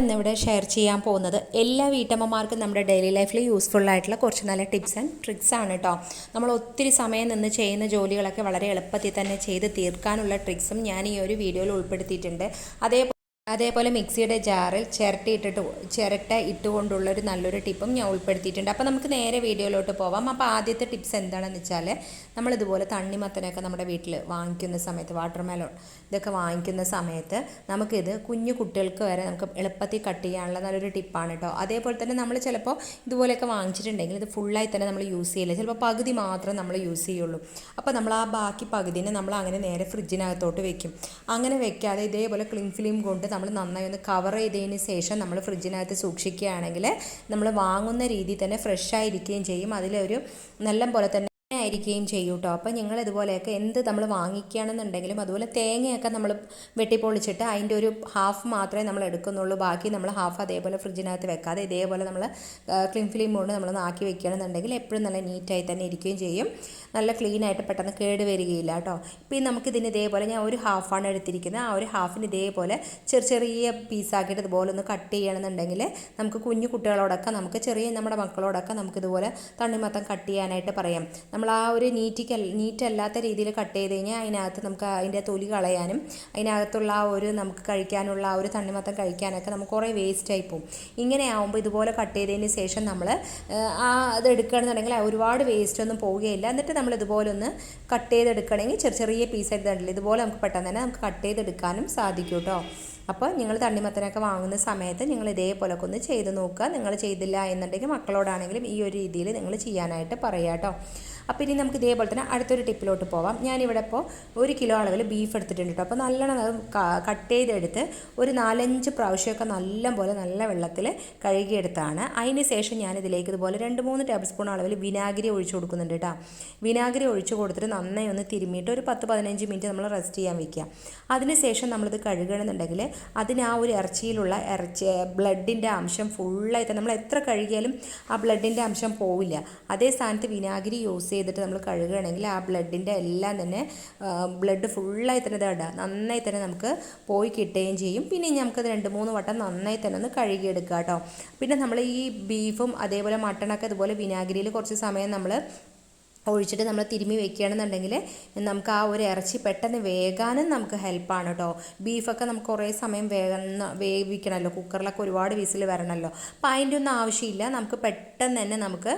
ഇന്നിവിടെ ഷെയർ ചെയ്യാൻ പോകുന്നത് എല്ലാ വീട്ടമ്മമാർക്കും നമ്മുടെ ഡെയിലി ലൈഫിൽ യൂസ്ഫുൾ ആയിട്ടുള്ള കുറച്ച് നല്ല ടിപ്സ് ആൻഡ് ട്രിക്സ് ആണ് കേട്ടോ നമ്മൾ ഒത്തിരി സമയം നിന്ന് ചെയ്യുന്ന ജോലികളൊക്കെ വളരെ എളുപ്പത്തിൽ തന്നെ ചെയ്ത് തീർക്കാനുള്ള ട്രിക്സും ഞാൻ ഈ ഒരു വീഡിയോയിൽ ഉൾപ്പെടുത്തിയിട്ടുണ്ട്. അതേപോലെ അതേപോലെ മിക്സിയുടെ ജാറിൽ ചിരട്ട ഇട്ടിട്ട് ചിരട്ട ഇട്ടുകൊണ്ടുള്ളൊരു നല്ലൊരു ടിപ്പും ഞാൻ ഉൾപ്പെടുത്തിയിട്ടുണ്ട്. അപ്പോൾ നമുക്ക് നേരെ വീഡിയോയിലോട്ട് പോവാം. അപ്പോൾ ആദ്യത്തെ ടിപ്സ് എന്താണെന്ന് വെച്ചാൽ നമ്മളിതുപോലെ തണ്ണിമത്തനൊക്കെ നമ്മുടെ വീട്ടിൽ വാങ്ങിക്കുന്ന സമയത്ത് വാട്ടർ മെലോൺ ഇതൊക്കെ വാങ്ങിക്കുന്ന സമയത്ത് നമുക്കിത് കുഞ്ഞു കുട്ടികൾക്ക് വരെ നമുക്ക് എളുപ്പത്തിൽ കട്ട് ചെയ്യാനുള്ള നല്ലൊരു ടിപ്പാണ് കേട്ടോ. അതേപോലെ തന്നെ നമ്മൾ ചിലപ്പോൾ ഇതുപോലെയൊക്കെ വാങ്ങിച്ചിട്ടുണ്ടെങ്കിൽ ഇത് ഫുള്ളായി തന്നെ നമ്മൾ യൂസ് ചെയ്യില്ല. ചിലപ്പോൾ പകുതി മാത്രം നമ്മൾ യൂസ് ചെയ്യുള്ളൂ. അപ്പോൾ നമ്മൾ ആ ബാക്കി പകുതിനെ നമ്മൾ അങ്ങനെ നേരെ ഫ്രിഡ്ജിനകത്തോട്ട് വെക്കും. അങ്ങനെ വെക്കാതെ ഇതേപോലെ ക്ലിൻ ഫിലിം കൊണ്ട് നമ്മൾ നന്നായി ഒന്ന് കവർ ചെയ്തതിന് ശേഷം നമ്മൾ ഫ്രിഡ്ജിനകത്ത് സൂക്ഷിക്കുകയാണെങ്കിൽ നമ്മൾ വാങ്ങുന്ന രീതിയിൽ തന്നെ ഫ്രഷ് ആയിരിക്കുകയും ചെയ്യും. അതിലൊരു നല്ല പോലെ തന്നെ ആയിരിക്കുകയും ചെയ്യും കേട്ടോ അപ്പോൾ ഞങ്ങൾ ഇതുപോലെയൊക്കെ എന്ത് നമ്മൾ വാങ്ങിക്കുകയാണെന്നുണ്ടെങ്കിലും അതുപോലെ തേങ്ങയൊക്കെ നമ്മൾ വെട്ടിപ്പൊളിച്ചിട്ട് അതിന്റെ ഒരു ഹാഫ് മാത്രമേ നമ്മൾ എടുക്കുന്നുള്ളൂ. ബാക്കി നമ്മൾ ഹാഫ് അതേപോലെ ഫ്രിഡ്ജിനകത്ത് വെക്കാതെ ഇതേപോലെ നമ്മൾ ക്ലീൻ ഫിലിം കൊണ്ട് നമ്മൾ ആക്കി വെക്കുകയാണെന്നുണ്ടെങ്കിൽ എപ്പോഴും നല്ല നീറ്റായി തന്നെ ഇരിക്കുകയും ചെയ്യും. നല്ല ക്ലീൻ ആയിട്ട് പെട്ടെന്ന് കേട് വരികയില്ല കേട്ടോ ഇപ്പോൾ നമുക്കിതിന് ഇതേപോലെ ഞാൻ ഒരു ഹാഫാണ് എടുത്തിരിക്കുന്നത് ആ ഒരു ഹാഫിന് ഇതേപോലെ ചെറിയ ചെറിയ പീസാക്കിയിട്ട് ഇതുപോലെ ഒന്ന് കട്ട് ചെയ്യണമെന്നുണ്ടെങ്കിൽ നമുക്ക് കുഞ്ഞു കുട്ടികളോടൊക്കെ നമുക്ക് ചെറിയ നമ്മുടെ മക്കളോടൊക്കെ നമുക്കിതുപോലെ തണ്ണിമത്തം കട്ട് ചെയ്യാനായിട്ട് പറയാം. നമ്മൾ ആ ഒരു നീറ്റിക്ക് നീറ്റല്ലാത്ത രീതിയിൽ കട്ട് ചെയ്ത് കഴിഞ്ഞാൽ അതിനകത്ത് നമുക്ക് അതിന്റെ തൊലി കളയാനും അതിനകത്തുള്ള ആ ഒരു നമുക്ക് കഴിക്കാനുള്ള ആ ഒരു തണ്ണിമത്തം കഴിക്കാനൊക്കെ നമുക്ക് കുറേ വേസ്റ്റായി പോകും. ഇങ്ങനെ ആവുമ്പോൾ ഇതുപോലെ കട്ട് ചെയ്തതിന് ശേഷം നമ്മൾ ആ അത് എടുക്കുകയാണെന്നുണ്ടെങ്കിൽ ഒരുപാട് വേസ്റ്റ് ഒന്നും പോവുകയില്ല. എന്നിട്ട് നമ്മൾ ഇതുപോലെ ഒന്ന് കട്ട് ചെയ്തെടുക്കണമെങ്കിൽ ചെറിയ ചെറിയ പീസായിട്ട് ആയിട്ട് ഇതുപോലെ നമുക്ക് പെട്ടെന്ന് തന്നെ നമുക്ക് കട്ട് ചെയ്തെടുക്കാനും സാധിക്കും കേട്ടോ. അപ്പോൾ നിങ്ങൾ തണ്ണിമത്തനൊക്കെ വാങ്ങുന്ന സമയത്ത് നിങ്ങൾ ഇതേപോലൊക്കെ ഒന്ന് ചെയ്ത് നോക്കുക. നിങ്ങൾ ചെയ്തില്ല എന്നുണ്ടെങ്കിൽ മക്കളോടാണെങ്കിലും ഈ ഒരു രീതിയിൽ നിങ്ങൾ ചെയ്യാനായിട്ട് പറയുക കേട്ടോ. അപ്പോൾ ഇനി നമുക്ക് ഇതേപോലെ തന്നെ അടുത്തൊരു ടിപ്പിലോട്ട് പോവാം. ഞാനിവിടെ ഇപ്പോൾ ഒരു കിലോ അളവിൽ ബീഫ് എടുത്തിട്ടുണ്ട് കേട്ടോ. അപ്പോൾ നല്ലോണം അത് കട്ട് ചെയ്തെടുത്ത് ഒരു നാലഞ്ച് പ്രാവശ്യമൊക്കെ നല്ല പോലെ നല്ല വെള്ളത്തിൽ കഴുകിയെടുത്താണ്. അതിന് ശേഷം ഞാനിതിലേക്ക് ഇതുപോലെ രണ്ട് മൂന്ന് ടേബിൾ സ്പൂൺ അളവിൽ വിനാഗിരി ഒഴിച്ചു കൊടുക്കുന്നുണ്ട് കേട്ടോ. വിനാഗിരി ഒഴിച്ച് കൊടുത്തിട്ട് നന്നായി ഒന്ന് തിരുമ്മിയിട്ട് ഒരു പത്ത് പതിനഞ്ച് മിനിറ്റ് നമ്മൾ റെസ്റ്റ് ചെയ്യാൻ വെക്കുക. അതിന് ശേഷം നമ്മളിത് കഴുകണമെന്നുണ്ടെങ്കിൽ അതിന് ആ ഒരു ഇറച്ചിയിലുള്ള ഇറച്ചി ബ്ലഡിന്റെ അംശം ഫുള്ളായിട്ട് നമ്മൾ എത്ര കഴുകിയാലും ആ ബ്ലഡിന്റെ അംശം പോവില്ല. അതേ സ്ഥാനത്ത് വിനാഗിരി യൂസ് ചെയ്തിട്ട് നമ്മൾ കഴുകുകയാണെങ്കിൽ ആ ബ്ലഡിന്റെ എല്ലാം തന്നെ ബ്ലഡ് ഫുള്ളായി തന്നെ ഇതാ നന്നായി തന്നെ നമുക്ക് പോയി കിട്ടുകയും ചെയ്യും. പിന്നെ നമുക്കത് രണ്ട് മൂന്ന് വട്ടം നന്നായി തന്നെ ഒന്ന് കഴുകിയെടുക്കുക കേട്ടോ. പിന്നെ നമ്മൾ ഈ ബീഫും അതേപോലെ മട്ടണൊക്കെ അതുപോലെ വിനാഗിരിയിൽ കുറച്ച് സമയം നമ്മൾ ഒഴിച്ചിട്ട് നമ്മൾ തിരുമ്മി വെക്കുകയാണെന്നുണ്ടെങ്കിൽ നമുക്ക് ആ ഒരു ഇറച്ചി പെട്ടെന്ന് വേകാനും നമുക്ക് ഹെൽപ്പാണ് കേട്ടോ. ബീഫൊക്കെ നമുക്ക് കുറേ സമയം വേഗം വേവിക്കണമല്ലോ. കുക്കറിലൊക്കെ ഒരുപാട് വിസിൽ വരണമല്ലോ. അപ്പോൾ അതിന്റെ ഒന്നും ആവശ്യമില്ല. നമുക്ക് പെട്ടെന്ന് തന്നെ നമുക്ക്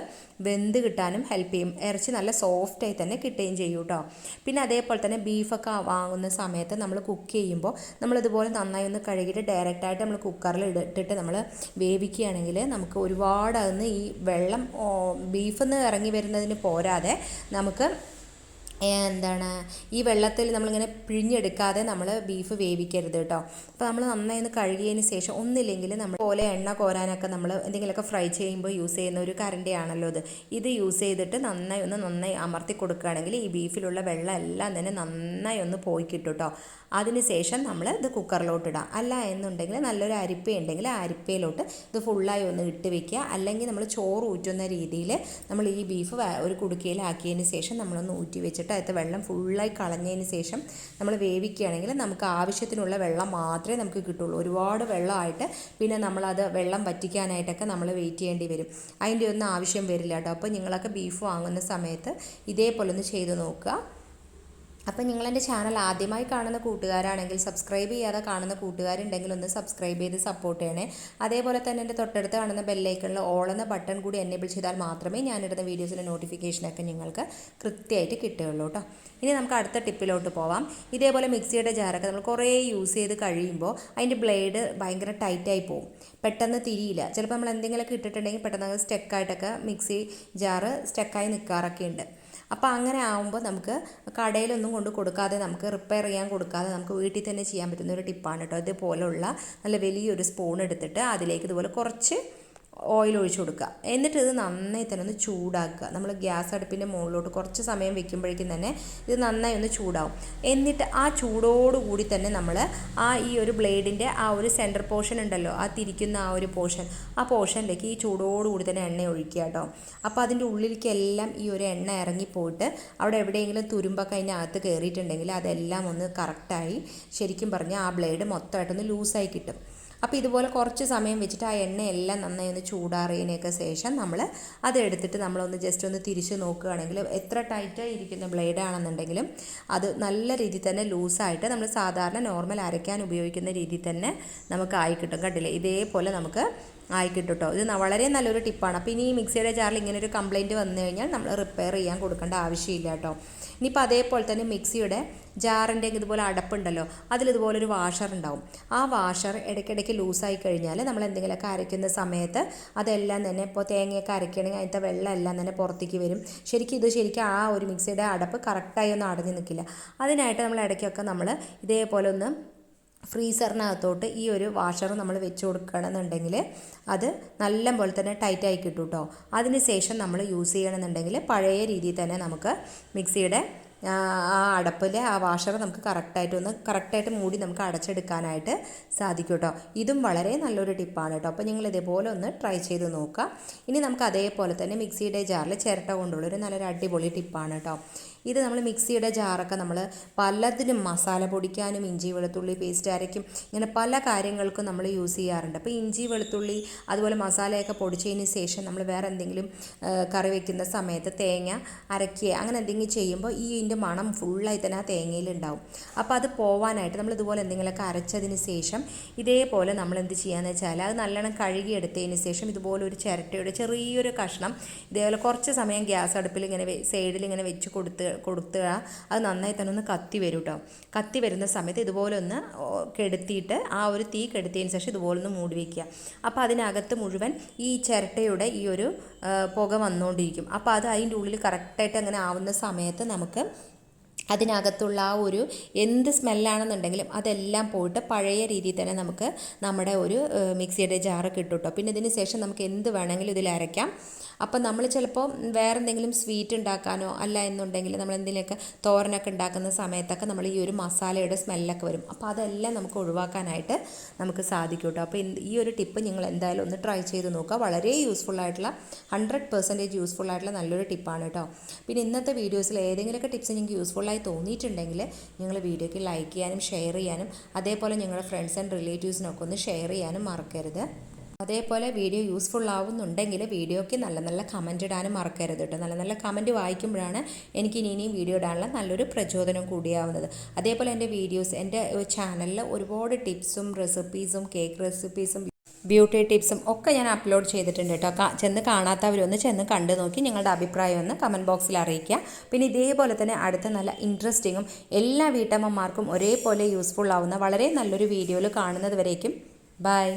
വെന്ത് കിട്ടാനും ഹെൽപ്പ് ചെയ്യും. ഇറച്ചി നല്ല സോഫ്റ്റായി തന്നെ കിട്ടുകയും ചെയ്യും കേട്ടോ. പിന്നെ അതേപോലെ തന്നെ ബീഫൊക്കെ വാങ്ങുന്ന സമയത്ത് നമ്മൾ കുക്ക് ചെയ്യുമ്പോൾ നമ്മളിതുപോലെ നന്നായി ഒന്ന് കഴുകിയിട്ട് ഡയറക്റ്റായിട്ട് നമ്മൾ കുക്കറിൽ ഇട്ടിട്ട് നമ്മൾ വേവിക്കുകയാണെങ്കിൽ നമുക്ക് ഒരുപാട് അതിന് ഈ വെള്ളം ബീഫിൽ നിന്ന് ഇറങ്ങി വരുന്നതിന് പോരാതെ നമുക്ക് എന്താണ് ഈ വെള്ളത്തിൽ നമ്മളിങ്ങനെ പിഴിഞ്ഞെടുക്കാതെ നമ്മൾ ബീഫ് വേവിക്കരുത് കേട്ടോ അപ്പോൾ നമ്മൾ നന്നായി ഒന്ന് കഴുകിയതിന് ശേഷം ഒന്നില്ലെങ്കിൽ നമ്മൾ പോലെ എണ്ണ കോരാനൊക്കെ നമ്മൾ എന്തെങ്കിലുമൊക്കെ ഫ്രൈ ചെയ്യുമ്പോൾ യൂസ് ചെയ്യുന്ന ഒരു കരണ്ടിയാണല്ലോ ഇത്. ഇത് യൂസ് ചെയ്തിട്ട് നന്നായി ഒന്ന് നന്നായി അമർത്തി കൊടുക്കുകയാണെങ്കിൽ ഈ ബീഫിലുള്ള വെള്ളം എല്ലാം തന്നെ നന്നായി ഒന്ന് പോയി കിട്ടും കേട്ടോ അതിനുശേഷം നമ്മൾ ഇത് കുക്കറിലോട്ടിടാം അല്ല എന്നുണ്ടെങ്കിൽ നല്ലൊരു അരിപ്പ ഉണ്ടെങ്കിൽ ആ അരിപ്പയിലോട്ട് ഇത് ഫുള്ളായി ഒന്ന് ഇട്ട് വെക്കുക. അല്ലെങ്കിൽ നമ്മൾ ചോറ് ഊറ്റുന്ന രീതിയിൽ നമ്മൾ ഈ ബീഫ് ഒരു കുടുക്കയിലാക്കിയതിന് ശേഷം നമ്മളൊന്ന് ഊറ്റി വെച്ചിട്ട് അതിൽ വെള്ളം ഫുള്ളായി കളഞ്ഞതിന് ശേഷം നമ്മൾ വേവിക്കുകയാണെങ്കിൽ നമുക്ക് ആവശ്യത്തിനുള്ള വെള്ളം മാത്രമേ നമുക്ക് കിട്ടുള്ളൂ. ഒരുപാട് വെള്ളമായിട്ട് പിന്നെ നമ്മളത് വെള്ളം വറ്റിക്കാനായിട്ടൊക്കെ നമ്മൾ വെയിറ്റ് ചെയ്യേണ്ടി വരും. അതിന്റെ ഒന്നും ആവശ്യം വരില്ല കേട്ടോ. അപ്പോൾ നിങ്ങളൊക്കെ ബീഫ് വാങ്ങുന്ന സമയത്ത് ഇതേപോലെ ഒന്ന് ചെയ്ത് നോക്കുക. അപ്പം നിങ്ങളെന്റെ ചാനൽ ആദ്യമായി കാണുന്ന കൂട്ടുകാരാണെങ്കിൽ സബ്സ്ക്രൈബ് ചെയ്യാതെ കാണുന്ന കൂട്ടുകാരുണ്ടെങ്കിൽ ഒന്ന് സബ്സ്ക്രൈബ് ചെയ്ത് സപ്പോർട്ട് ചെയ്യണേ. അതേപോലെ തന്നെ എന്റെ തൊട്ടടുത്ത് കാണുന്ന ബെല്ലൈക്കണിൽ ഓൾ എന്ന ബട്ടൺ കൂടി എനേബിൾ ചെയ്താൽ മാത്രമേ ഞാനിടുന്ന വീഡിയോസിന്റെ നോട്ടിഫിക്കേഷനൊക്കെ നിങ്ങൾക്ക് കൃത്യമായിട്ട് കിട്ടുകയുള്ളൂ കേട്ടോ ഇനി നമുക്ക് അടുത്ത ടിപ്പിലോട്ട് പോവാം. ഇതേപോലെ മിക്സിയുടെ ജാറൊക്കെ നമ്മൾ കുറേ യൂസ് ചെയ്ത് കഴിയുമ്പോൾ അതിന്റെ ബ്ലേഡ് ഭയങ്കര ടൈറ്റായി പോകും പെട്ടെന്ന് തിരിയില്ല. ചിലപ്പോൾ നമ്മൾ എന്തെങ്കിലുമൊക്കെ ഇട്ടിട്ടുണ്ടെങ്കിൽ പെട്ടെന്ന് സ്റ്റെക്കായിട്ടൊക്കെ മിക്സി ജാറ് സ്റ്റെക്കായി നിൽക്കാറൊക്കെ ഉണ്ട്. അപ്പോൾ അങ്ങനെ ആകുമ്പോൾ നമുക്ക് കടയിലൊന്നും കൊണ്ട് കൊടുക്കാതെ നമുക്ക് റിപ്പയർ ചെയ്യാൻ കൊടുക്കാതെ നമുക്ക് വീട്ടിൽ തന്നെ ചെയ്യാൻ പറ്റുന്ന ഒരു ടിപ്പാണ് കേട്ടോ ഇതുപോലുള്ള നല്ല വലിയൊരു സ്പൂൺ എടുത്തിട്ട് അതിലേക്ക് ഇതുപോലെ കുറച്ച് ഓയിൽ ഒഴിച്ചു കൊടുക്കുക. എന്നിട്ട് ഇത് നന്നായി തന്നെ ഒന്ന് ചൂടാക്കുക. നമ്മൾ ഗ്യാസ് അടുപ്പിന്റെ മുകളിലോട്ട് കുറച്ച് സമയം വെക്കുമ്പോഴേക്കും തന്നെ ഇത് നന്നായി ഒന്ന് ചൂടാവും. എന്നിട്ട് ആ ചൂടോടുകൂടി തന്നെ നമ്മൾ ആ ഈ ഒരു ബ്ലേഡിന്റെ ആ ഒരു സെന്റർ പോർഷൻ ഉണ്ടല്ലോ ആ തിരിക്കുന്ന ആ ഒരു പോർഷൻ ആ പോർഷനിലേക്ക് ഈ ചൂടോടുകൂടി തന്നെ എണ്ണ ഒഴിക്കുക കേട്ടോ. അപ്പോൾ അതിന്റെ ഉള്ളിലേക്കെല്ലാം ഈ ഒരു എണ്ണ ഇറങ്ങിപ്പോയിട്ട് അവിടെ എവിടെയെങ്കിലും തുരുമ്പൊക്കെ അതിനകത്ത് കയറിയിട്ടുണ്ടെങ്കിൽ അതെല്ലാം ഒന്ന് കറക്റ്റായി ശരിക്കും പറഞ്ഞാൽ ആ ബ്ലേഡ് മൊത്തമായിട്ടൊന്ന് ലൂസായി കിട്ടും. അപ്പോൾ ഇതുപോലെ കുറച്ച് സമയം വെച്ചിട്ട് ആ എണ്ണയെല്ലാം നന്നായി ഒന്ന് ചൂടാറിയതിനൊക്കെ ശേഷം നമ്മൾ അതെടുത്തിട്ട് നമ്മളൊന്ന് ജസ്റ്റ് ഒന്ന് തിരിച്ച് നോക്കുകയാണെങ്കിൽ എത്ര ടൈറ്റായി ഇരിക്കുന്ന ബ്ലേഡ് ആണെന്നുണ്ടെങ്കിലും അത് നല്ല രീതിയിൽ തന്നെ ലൂസായിട്ട് നമ്മൾ സാധാരണ നോർമൽ അരയ്ക്കാൻ ഉപയോഗിക്കുന്ന രീതിയിൽ തന്നെ നമുക്ക് ആയി കിട്ടും. കണ്ടില്ലേ? ഇതേപോലെ നമുക്ക് ആയി കിട്ടും കേട്ടോ ഇത് വളരെ നല്ലൊരു ടിപ്പാണ് അപ്പോൾ ഇനി ഈ മിക്സിയുടെ ജാറിൽ ഇങ്ങനെ ഒരു കംപ്ലയിന്റ് വന്നു കഴിഞ്ഞാൽ നമ്മൾ റിപ്പയർ ചെയ്യാൻ കൊടുക്കേണ്ട ആവശ്യമില്ല കേട്ടോ ഇനിയിപ്പോൾ അതേപോലെ തന്നെ മിക്സിയുടെ ജാറിന്റെ ഇതുപോലെ അടപ്പുണ്ടല്ലോ അതിലിതുപോലെ ഒരു വാഷർ ഉണ്ടാവും. ആ വാഷർ ഇടയ്ക്കിടയ്ക്ക് ലൂസായി കഴിഞ്ഞാൽ നമ്മൾ എന്തെങ്കിലുമൊക്കെ അരയ്ക്കുന്ന സമയത്ത് അതെല്ലാം തന്നെ ഇപ്പോൾ തേങ്ങയൊക്കെ അരയ്ക്കണമെങ്കിൽ അതിന്റെ വെള്ളം എല്ലാം തന്നെ പുറത്തേക്ക് വരും. ശരിക്കും ഇത് ശരിക്കും ആ ഒരു മിക്സിയുടെ അടപ്പ് കറക്റ്റായി ഒന്നും അടഞ്ഞു നിൽക്കില്ല. അതിനായിട്ട് നമ്മൾ ഇടയ്ക്കൊക്കെ നമ്മൾ ഇതേപോലെ ഒന്ന് ഫ്രീസറിനകത്തോട്ട് ഈ ഒരു വാഷർ നമ്മൾ വെച്ച് കൊടുക്കണമെന്നുണ്ടെങ്കിൽ അത് നല്ല പോലെ തന്നെ ടൈറ്റായി കിട്ടും കേട്ടോ അതിന് ശേഷം നമ്മൾ യൂസ് ചെയ്യണമെന്നുണ്ടെങ്കിൽ പഴയ രീതിയിൽ തന്നെ നമുക്ക് മിക്സിയുടെ ആ അടപ്പിൽ ആ വാഷർ നമുക്ക് കറക്റ്റായിട്ട് ഒന്ന് കറക്റ്റായിട്ട് മൂടി നമുക്ക് അടച്ചെടുക്കാനായിട്ട് സാധിക്കും കേട്ടോ ഇതും വളരെ നല്ലൊരു ടിപ്പാണ് കേട്ടോ. അപ്പോൾ നിങ്ങൾ ഇതേപോലെ ഒന്ന് ട്രൈ ചെയ്ത് നോക്കുക. ഇനി നമുക്ക് അതേപോലെ തന്നെ മിക്സിയുടെ ജാറിൽ ചിരട്ട കൊണ്ടുള്ളൊരു നല്ലൊരു അടിപൊളി ടിപ്പാണ് കേട്ടോ. ഇത് നമ്മൾ മിക്സിയുടെ ജാറൊക്കെ നമ്മൾ പലതിനും മസാല പൊടിക്കാനും ഇഞ്ചി വെളുത്തുള്ളി പേസ്റ്റ് അരയ്ക്കും ഇങ്ങനെ പല കാര്യങ്ങൾക്കും നമ്മൾ യൂസ് ചെയ്യാറുണ്ട്. അപ്പോൾ ഇഞ്ചി വെളുത്തുള്ളി അതുപോലെ മസാലയൊക്കെ പൊടിച്ചതിന് ശേഷം നമ്മൾ വേറെ എന്തെങ്കിലും കറി വയ്ക്കുന്ന സമയത്ത് തേങ്ങ അരയ്ക്കുക അങ്ങനെ എന്തെങ്കിലും ചെയ്യുമ്പോൾ ഈ ഇതിന്റെ മണം ഫുള്ളായി തന്നെ ആ തേങ്ങയിലുണ്ടാവും അപ്പോൾ അത് പോവാനായിട്ട് നമ്മൾ ഇതുപോലെ എന്തെങ്കിലുമൊക്കെ അരച്ചതിന് ശേഷം ഇതേപോലെ നമ്മൾ എന്ത് ചെയ്യാന്ന് വെച്ചാൽ അത് നല്ലോണം കഴുകിയെടുത്തതിന് ശേഷം ഇതുപോലെ ഒരു ചിരട്ടയുടെ ചെറിയൊരു കഷ്ണം ഇതേപോലെ കുറച്ച് സമയം ഗ്യാസ് അടുപ്പിൽ ഇങ്ങനെ സൈഡിൽ ഇങ്ങനെ വെച്ച് കൊടുത്ത് കൊടുത്തുക. അത് നന്നായി തന്നെ ഒന്ന് കത്തി വരും കേട്ടോ കത്തി വരുന്ന സമയത്ത് ഇതുപോലെ ഒന്ന് കെടുത്തിയിട്ട് ആ ഒരു തീ കെടുത്തിയതിന് ശേഷം ഇതുപോലെ ഒന്ന് മൂടി വയ്ക്കുക അപ്പോൾ അതിനകത്ത് മുഴുവൻ ഈ ചിരട്ടയുടെ ഈ ഒരു പുക വന്നുകൊണ്ടിരിക്കും അപ്പോൾ അത് അതിന്റെ ഉള്ളിൽ കറക്റ്റായിട്ട് അങ്ങനെ ആവുന്ന സമയത്ത് നമുക്ക് അതിനകത്തുള്ള ആ ഒരു എന്ത് സ്മെല്ലാണെന്നുണ്ടെങ്കിലും അതെല്ലാം പോയിട്ട് പഴയ രീതിയിൽ തന്നെ നമുക്ക് നമ്മുടെ ഒരു മിക്സിയുടെ ജാറ് കിട്ടും കേട്ടോ പിന്നെ ഇതിന് ശേഷം നമുക്ക് എന്ത് വേണമെങ്കിലും ഇതിൽ അരയ്ക്കാം. അപ്പം നമ്മൾ ചിലപ്പോൾ വേറെ എന്തെങ്കിലും സ്വീറ്റ് ഉണ്ടാക്കാനോ അല്ല എന്നുണ്ടെങ്കിൽ നമ്മൾ എന്തെങ്കിലുമൊക്കെ തോരനൊക്കെ ഉണ്ടാക്കുന്ന സമയത്തൊക്കെ നമ്മൾ ഈ ഒരു മസാലയുടെ സ്മെല്ലൊക്കെ വരും. അപ്പോൾ അതെല്ലാം നമുക്ക് ഒഴിവാക്കാനായിട്ട് നമുക്ക് സാധിക്കും കേട്ടോ. അപ്പോൾ ഈ ഒരു ടിപ്പ് നിങ്ങൾ എന്തായാലും ഒന്ന് ട്രൈ ചെയ്ത് നോക്കുക. വളരെ യൂസ്ഫുൾ ആയിട്ടുള്ള ഹൺഡ്രഡ് പെർസെന്റേജ് യൂസ്ഫുൾ ആയിട്ടുള്ള നല്ലൊരു ടിപ്പാണ് കേട്ടോ. പിന്നെ ഇന്നത്തെ വീഡിയോസിൽ ഏതെങ്കിലുമൊക്കെ ടിപ്സ് നിങ്ങൾക്ക് യൂസ്ഫുള്ളായി തോന്നിയിട്ടുണ്ടെങ്കിൽ നിങ്ങൾ വീഡിയോയ്ക്ക് ലൈക്ക് ചെയ്യാനും ഷെയർ ചെയ്യാനും അതേപോലെ നിങ്ങളുടെ ഫ്രണ്ട്സ് ആൻഡ് റിലേറ്റീവ്സിനൊക്കെ ഒന്ന് ഷെയർ ചെയ്യാനും മറക്കരുത്. അതേപോലെ വീഡിയോ യൂസ്ഫുൾ ആവുന്നുണ്ടെങ്കിൽ വീഡിയോയ്ക്ക് നല്ല നല്ല കമന്റ് ഇടാനും മറക്കരുത് കേട്ടോ. നല്ല നല്ല കമന്റ് വായിക്കുമ്പോഴാണ് എനിക്ക് ഇനി ഇനിയും വീഡിയോ ഇടാനുള്ള നല്ലൊരു പ്രചോദനം കൂടിയാവുന്നത്. അതേപോലെ എന്റെ വീഡിയോസ് എന്റെ ചാനലിൽ ഒരുപാട് ടിപ്സും റെസിപ്പീസും കേക്ക് റെസിപ്പീസും ബ്യൂട്ടി ടിപ്സും ഒക്കെ ഞാൻ അപ്ലോഡ് ചെയ്തിട്ടുണ്ട് കേട്ടോ. ചെന്ന് കാണാത്തവരൊന്ന് ചെന്ന് കണ്ടു നോക്കി നിങ്ങളുടെ അഭിപ്രായം ഒന്ന് കമന്റ് ബോക്സിൽ അറിയിക്കുക. പിന്നെ ഇതേപോലെ തന്നെ അടുത്ത നല്ല ഇൻട്രസ്റ്റിങ്ങും എല്ലാ വീട്ടമ്മമാർക്കും ഒരേപോലെ യൂസ്ഫുൾ ആവുന്ന വളരെ നല്ലൊരു വീഡിയോയിൽ കാണുന്നത് ബൈ.